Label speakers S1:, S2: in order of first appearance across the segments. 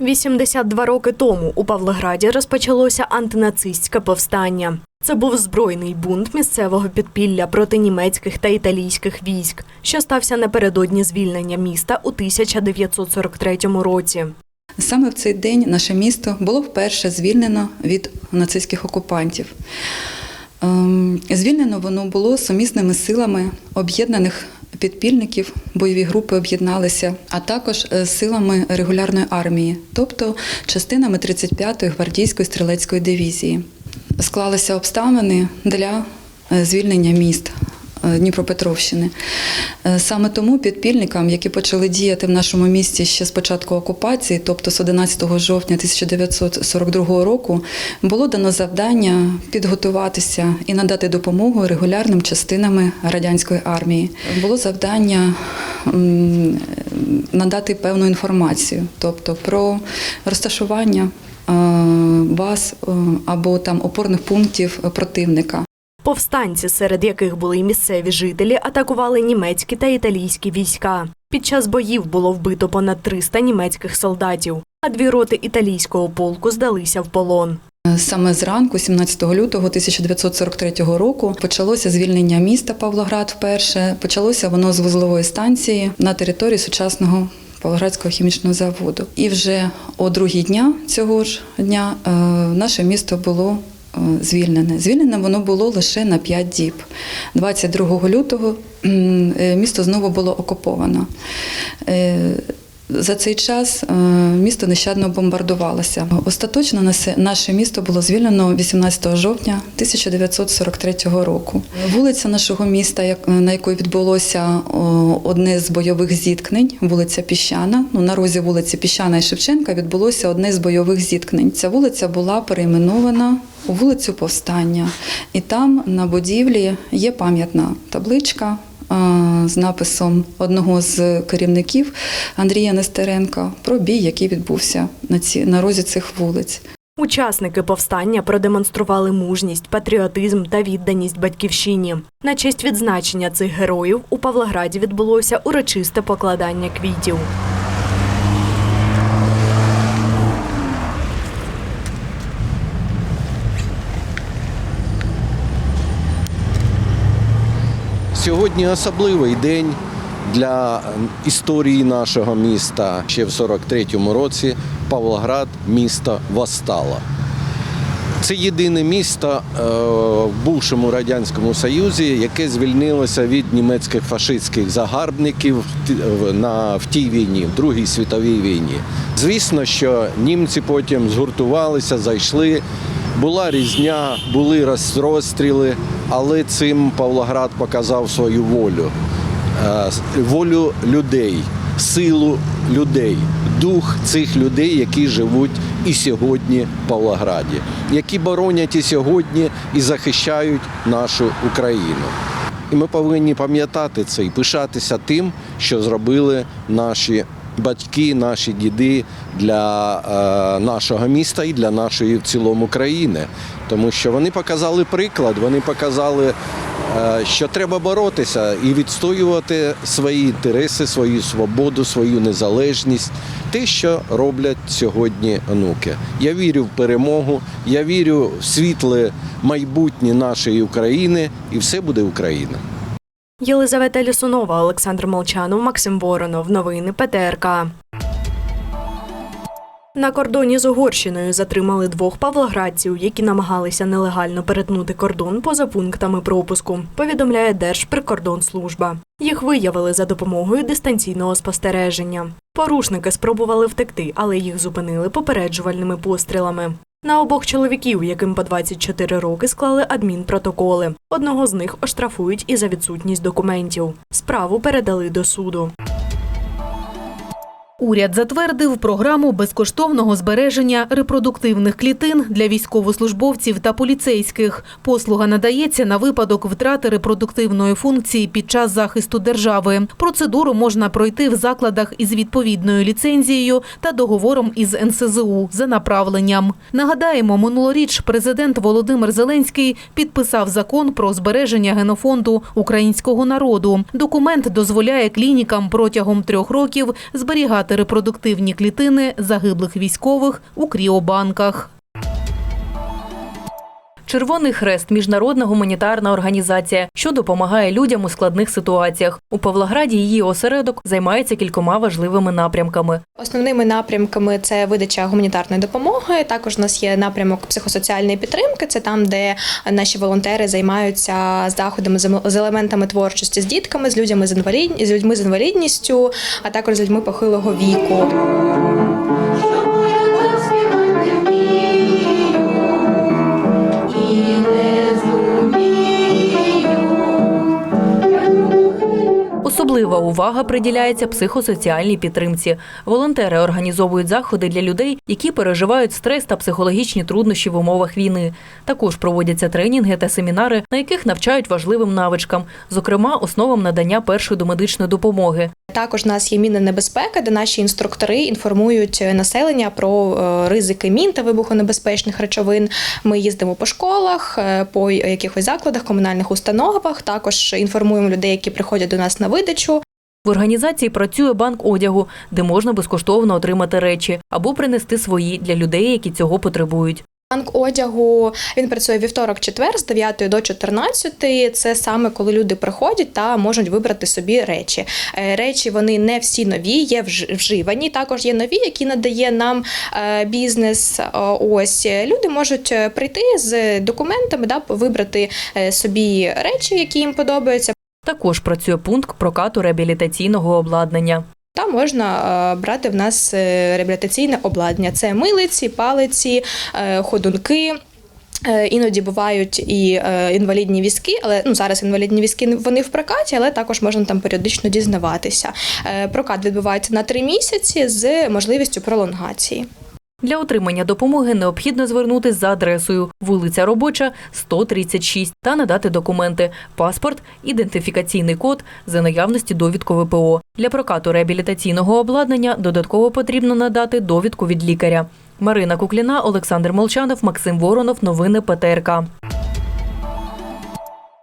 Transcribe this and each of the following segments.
S1: 82 роки тому у Павлограді розпочалося антинацистське повстання. Це був збройний бунт місцевого підпілля проти німецьких та італійських військ, що стався напередодні звільнення міста у 1943 році.
S2: Саме в цей день наше місто було вперше звільнено від нацистських окупантів. Ем, Звільнено воно було сумісними силами об'єднаних підпільників, бойові групи об'єдналися, а також е, силами регулярної армії, тобто частинами 35-ї гвардійської стрілецької дивізії. Склалися обставини для е, звільнення міст. Е, Дніпропетровщини. Е, Саме тому підпільникам, які почали діяти в нашому місті ще з початку окупації, тобто з 11 жовтня 1942 року, було дано завдання підготуватися і надати допомогу регулярним частинами радянської армії. Було завдання надати певну інформацію, тобто про розташування е, баз або там опорних пунктів противника.
S1: Повстанці, серед яких були й місцеві жителі, атакували німецькі та італійські війська. Під час боїв було вбито понад 300 німецьких солдатів, а дві роти італійського полку здалися в полон.
S2: Саме зранку, 17 лютого 1943 року, почалося звільнення міста Павлоград вперше. Почалося воно з вузлової станції на території сучасного Павлоградського хімічного заводу. І вже о другій дня цього ж дня е, наше місто було звільнене. Звільнене воно було лише на 5 діб. 22 лютого е, місто знову було окуповано. Е, за цей час е, місто нещадно бомбардувалося. Остаточно наше місто було звільнено 18 жовтня 1943 року. Вулиця нашого міста, як- на якій відбулося одне з бойових зіткнень, вулиця Піщана. Ну, на розі вулиці Піщана і Шевченка відбулося одне з бойових зіткнень. Ця вулиця була перейменована у вулицю Повстання. І там на будівлі є пам'ятна табличка з написом одного з керівників Андрія Нестеренка про бій, який відбувся на ці на розі цих вулиць.
S1: Учасники повстання продемонстрували мужність, патріотизм та відданість батьківщині. На честь відзначення цих героїв у Павлограді відбулося урочисте покладання квітів.
S3: Сьогодні особливий день для е, історії нашого міста. Ще в 43-му році Павлоград місто восстало. Це єдине місто е, в бувшому радянському союзі, яке звільнилося від німецьких фашистських загарбників на в тій війні, в Другій світовій війні. Звісно, що німці потім згуртувалися, зайшли. Була різня, були роз- розстріли, але цим Павлоград показав свою волю е, волю людей, силу людей, дух цих людей, які живуть і сьогодні в Павлограді, які боронять і сьогодні і захищають нашу Україну. І ми повинні пам'ятати це і пишатися тим, що зробили наші батьки, наші діди для е, нашого міста і для нашої в цілому країни. Тому що вони показали приклад, вони показали, е, що треба боротися і відстоювати свої інтереси, свою свободу, свою незалежність, те, що роблять сьогодні онуки. Я вірю в перемогу, я вірю в світле майбутнє нашої України, і все буде Україна.
S1: Єлизавета Лісунова, Олександр Молчанов, Максим Воронов. Новини ПТРК. На кордоні з Угорщиною затримали двох павлоградців, які намагалися нелегально перетнути кордон поза пунктами пропуску. Повідомляє Держприкордонслужба. Їх виявили за допомогою дистанційного спостереження. Порушники спробували втекти, але їх зупинили попереджувальними пострілами. На обох чоловіків, яким по 24 роки склали адмінпротоколи. Одного з них оштрафують і за відсутність документів. Справу передали до суду.
S4: Уряд затвердив програму безкоштовного збереження репродуктивних клітин для військовослужбовців та поліцейських. Послуга надається на випадок втрати репродуктивної функції під час захисту держави. Процедуру можна пройти в закладах із відповідною ліцензією та договором із НСЗУ за направленням. Нагадаємо, минулоріч президент Володимир Зеленський підписав закон про збереження генофонду українського народу. Документ дозволяє клінікам протягом трьох років зберігати репродуктивні клітини загиблих військових у кріобанках.
S5: Червоний хрест міжнародна гуманітарна організація, що допомагає людям у складних ситуаціях. У Павлограді її осередок займається кількома важливими напрямками.
S6: Основними напрямками це видача гуманітарної допомоги. Також у нас є напрямок психосоціальної підтримки. Це там, де наші волонтери займаються заходами з елементами творчості з дітками, з людьми з інвалід... з людьми з інвалідністю, а також з людьми похилого віку.
S5: Особлива увага приділяється психосоціальній підтримці. Волонтери організовують заходи для людей, які переживають стрес та психологічні труднощі в умовах війни. Також проводяться тренінги та семінари, на яких навчають важливим навичкам, зокрема основам надання першої домедичної допомоги.
S6: Також у нас є мінна небезпека, де наші інструктори інформують населення про е, ризики мін та вибухонебезпечних речовин. Ми їздимо по школах, е, по якихось закладах, комунальних установах. Також інформуємо людей, які приходять до нас на видачу.
S5: В організації працює банк одягу, де можна безкоштовно отримати речі або принести свої для людей, які цього потребують.
S6: Банк одягу він працює вівторок-четвер з 9 до 14. Це саме коли люди приходять та можуть вибрати собі речі. Е, Речі вони не всі нові, є вж- вживані. Також є нові, які надає нам е, бізнес. Е, Ось люди можуть прийти з документами, да, вибрати собі речі, які їм подобаються.
S5: Також працює пункт прокату реабілітаційного обладнання.
S6: Там можна е, брати в нас е, реабілітаційне обладнання. Це милиці, палиці, е, ходунки. Іноді бувають і інвалідні візки, але ну зараз інвалідні візки вони в прокаті, але також можна там періодично дізнаватися. Прокат відбувається на три місяці з можливістю пролонгації.
S5: Для отримання допомоги необхідно звернутися за адресою вулиця Робоча, 136 та надати документи, паспорт, ідентифікаційний код за наявності довідку ВПО. Для прокату реабілітаційного обладнання додатково потрібно надати довідку від лікаря. Марина Кукліна, Олександр Молчанов, Максим Воронов. Новини ПТРК.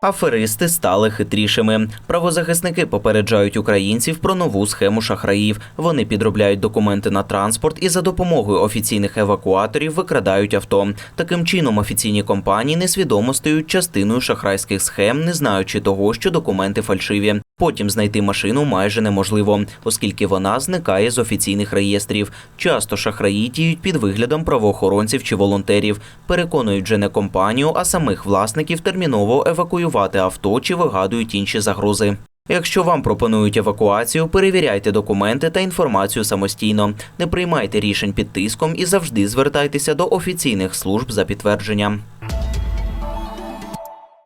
S7: Аферисти стали хитрішими. Правозахисники попереджають українців про нову схему шахраїв. Вони підробляють документи на транспорт і за допомогою офіційних евакуаторів викрадають авто. Таким чином, офіційні компанії несвідомо стають частиною шахрайських схем, не знаючи того, що документи фальшиві. Потім знайти машину майже неможливо, оскільки вона зникає з офіційних реєстрів. Часто шахраї діють під виглядом правоохоронців чи волонтерів, переконують же не компанію, а самих власників терміново евакуювати авто чи вигадують інші загрози. Якщо вам пропонують евакуацію, перевіряйте документи та інформацію самостійно. Не приймайте рішень під тиском і завжди звертайтеся до офіційних служб за підтвердженням.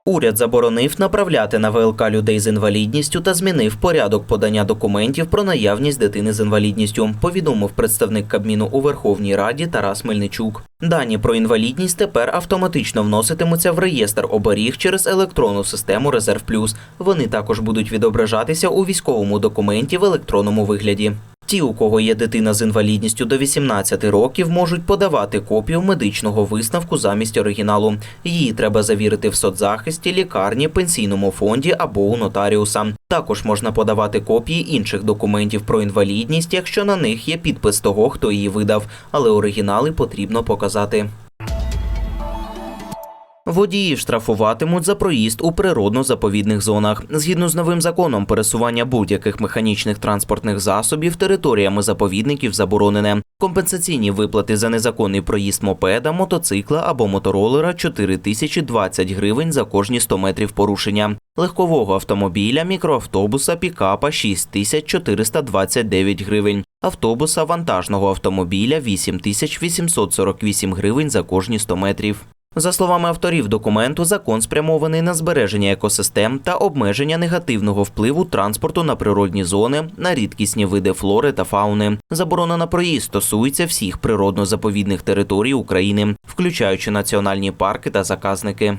S7: Уряд заборонив направляти на ВЛК людей з інвалідністю та змінив порядок подання документів про наявність дитини з інвалідністю, повідомив представник Кабміну у Верховній Раді Тарас Мельничук. Дані про інвалідність тепер автоматично вноситимуться в реєстр оберіг через електронну систему Резерв Плюс. Вони також будуть відображатися у військовому документі в електронному вигляді. Ті, у кого є дитина з інвалідністю до 18 років, можуть подавати копію медичного висновку замість оригіналу. Її треба завірити в соцзахисті, лікарні, пенсійному фонді або у нотаріуса. Також можна подавати копії інших документів про інвалідність, якщо на них є підпис того, хто її видав, але оригінали потрібно показати. Водіїв штрафуватимуть за проїзд у природно-заповідних зонах. Згідно з новим законом, пересування будь-яких механічних транспортних засобів територіями заповідників заборонене. Компенсаційні виплати за незаконний проїзд мопеда, мотоцикла або моторолера 4 тисячі 20 гривень за кожні 100 метрів порушення. Легкового автомобіля, мікроавтобуса, пікапа 6 тисяч 429 гривень. Автобуса вантажного автомобіля 8 тисяч 848 гривень за кожні 100 метрів. За словами авторів документу, закон спрямований на збереження екосистем та обмеження негативного впливу транспорту на природні зони, на рідкісні види флори та фауни. Заборона на проїзд стосується всіх природно-заповідних територій України, включаючи національні парки та заказники.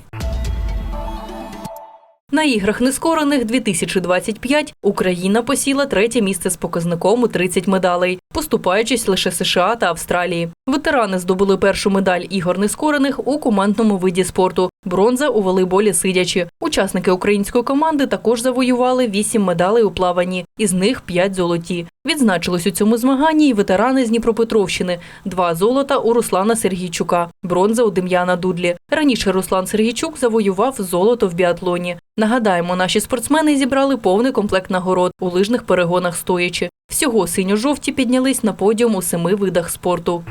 S5: На іграх нескорених 2025 Україна посіла третє місце з показником у 30 медалей, поступаючись лише США та Австралії. Ветерани здобули першу медаль ігор нескорених у командному виді спорту. Бронза у волейболі сидячи. Учасники української команди також завоювали 8 медалей у плаванні, із них 5 золоті. Відзначились у цьому змаганні і ветерани з Дніпропетровщини. Два золота у Руслана Сергійчука, бронза у Дем'яна Дудлі. Раніше Руслан Сергійчук завоював золото в біатлоні. Нагадаємо, наші спортсмени зібрали повний комплект нагород у лижних перегонах стоячи. Всього синьо-жовті піднялись на подіум у семи видах спорту.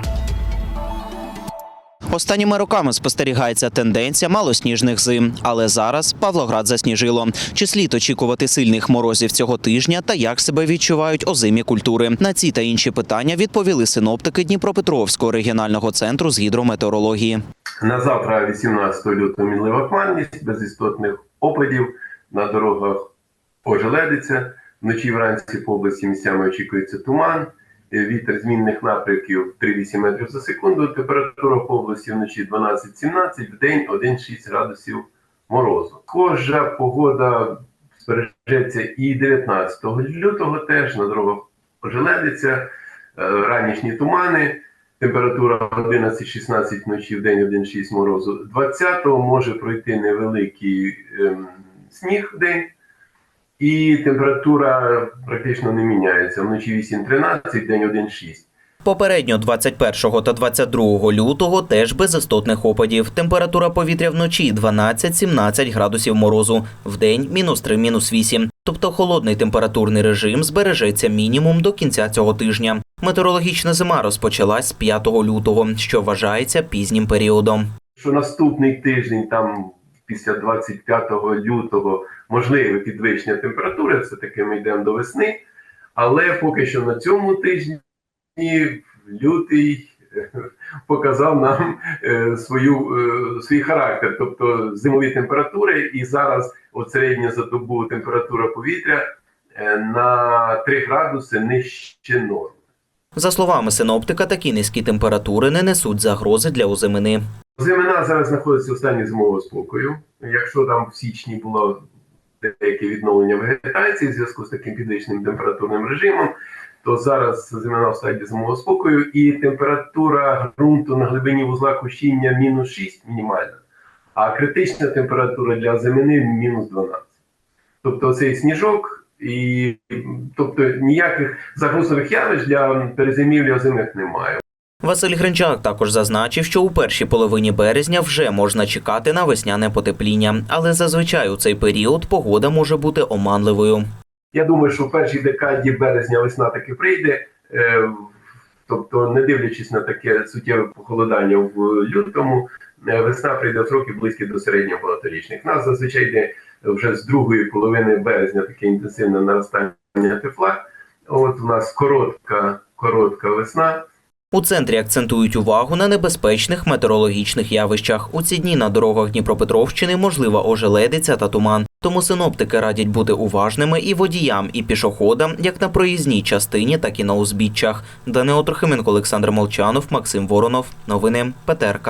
S7: Останніми роками спостерігається тенденція малосніжних зим, але зараз Павлоград засніжило. Чи слід очікувати сильних морозів цього тижня та як себе відчувають озимі культури? На ці та інші питання відповіли синоптики Дніпропетровського регіонального центру з гідрометеорології.
S8: На завтра, 18 лютого, мінлива хмарність, без істотних опадів на дорогах ожеледиться. Вночі вранці по області місцями очікується туман. Вітер змінних напрямків 3,8 метрів за секунду. Температура по області вночі 12-17, в день 1,6 градусів морозу. Схожа погода збережеться і 19 лютого теж на дорогах ожеледиться, е, ранішні тумани. Температура 11-16 вночі в день 1,6 морозу. 20-го може пройти невеликий ем, сніг в день, і температура практично не міняється. Вночі 8-13, в день 1,6.
S7: Попередньо 21 та 22 лютого теж без істотних опадів. Температура повітря вночі 12-17 градусів морозу, вдень мінус 3, мінус 8. Тобто холодний температурний режим збережеться мінімум до кінця цього тижня. Метеорологічна зима розпочалась з 5 лютого, що вважається пізнім періодом.
S8: Що наступний тиждень, там після 25 лютого, можливе підвищення температури, все таки ми йдемо до весни. Але поки що на цьому тижні лютий е, показав нам е, свою, е, свій характер, тобто зимові температури, і зараз от середня за добу температура повітря на 3 градуси нижче норми.
S7: За словами синоптика, такі низькі температури не несуть загрози для озимини.
S8: Зимина зараз знаходиться в стані зимового спокою. Якщо там в січні було деяке відновлення вегетації в зв'язку з таким підвищеним температурним режимом, то зараз зимина в стадії зимового спокою і температура ґрунту на глибині вузла кущіння мінус 6 мінімальна, а критична температура для зимини мінус 12. Тобто цей сніжок і тобто ніяких загрозових явищ для перезимівлі озимих немає.
S7: Василь Гринчак також зазначив, що у першій половині березня вже можна чекати на весняне потепління, але зазвичай у цей період погода може бути оманливою.
S8: Я думаю, що в першій декаді березня весна таки прийде. Е, Тобто, не дивлячись на таке суттєве похолодання в лютому, е, весна прийде в сроки близькі до середньо багаторічних. Нас зазвичай йде вже з другої половини березня таке інтенсивне наростання тепла. От у нас коротка, коротка весна.
S7: У центрі акцентують увагу на небезпечних метеорологічних явищах. У ці дні на дорогах Дніпропетровщини можлива ожеледиця та туман. Тому синоптики радять бути уважними і водіям, і пішоходам, як на проїзній частині, так і на узбіччях. Данило Трохименко, Олександр Молчанов, Максим Воронов. Новини ПТРК.